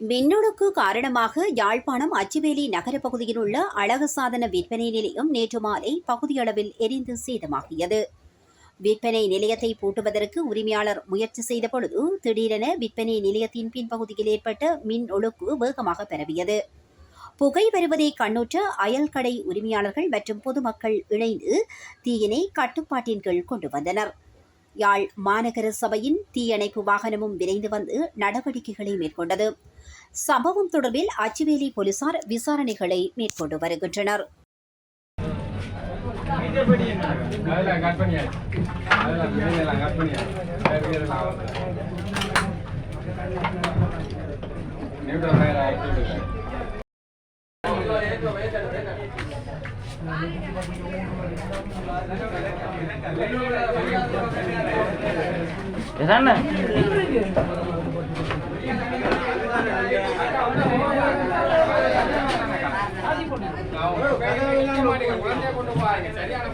மின்னொடுக்கு காரணமாக யாழ்ப்பாணம் அச்சுவேலி நகர பகுதியில் உள்ள அழகு சாதன விற்பனை நிலையம் நேற்று மாலை பகுதியளவில் எரிந்து சேதமாகியது. விற்பனை நிலையத்தை பூட்டுவதற்கு உரிமையாளர் முயற்சி செய்த பொழுது திடீரென விற்பனை நிலையத்தின் பின்பகுதியில் ஏற்பட்ட மின் ஒழுக்கு வேகமாக பரவியது. புகை வருவதை கண்ணுற்ற அயல்கடை உரிமையாளர்கள் மற்றும் பொதுமக்கள் இணைந்து தீயினை கட்டுப்பாட்டின் கீழ் கொண்டு வந்தனர். யாழ் மாநகர சபையின் தீயணைப்பு வாகனமும் விரைந்து வந்து நடவடிக்கைகளை மேற்கொண்டது. சம்பவம் தொடர்பில் அச்சுவேலி போலீசார் விசாரணைகளை மேற்கொண்டு வருகின்றனர். நியூட்ரல் ஃபயர் பண்ணியாச்சு இதானே சரியான